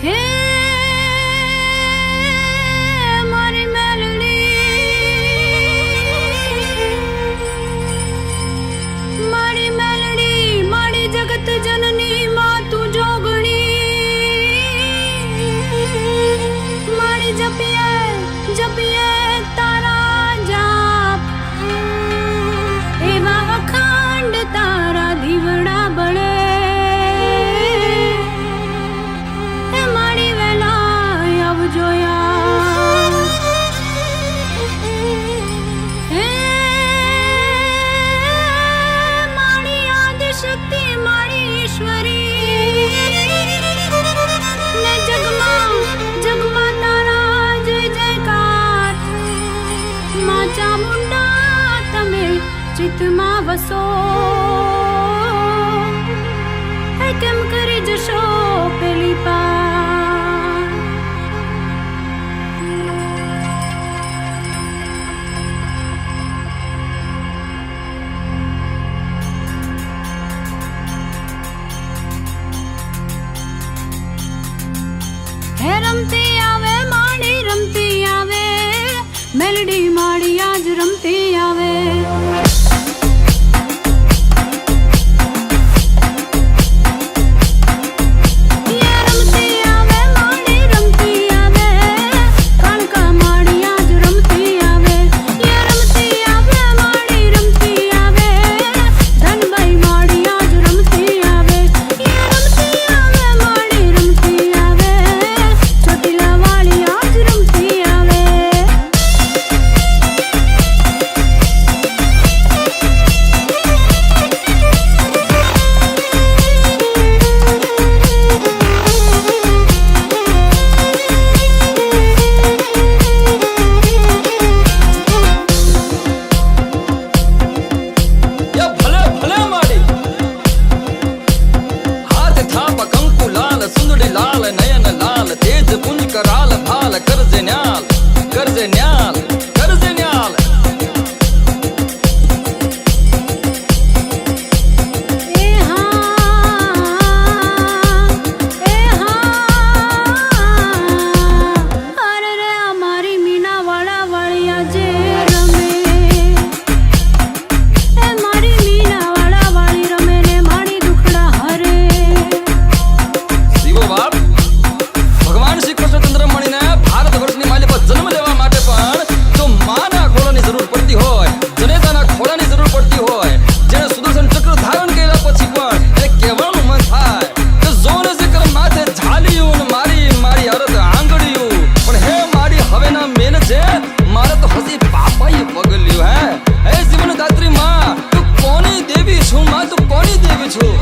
Hey! માં વસો. એ કેમ કરી જશો પેલી પા હે રમતી આવે માણી રમતી આવે, મેલડી ಗಾದಿ ಪಾಪಾಯಿ પગલ્યું હે હે જીવન દાત્રી માં તું કોની देवी છું માં તું કોની देवी છું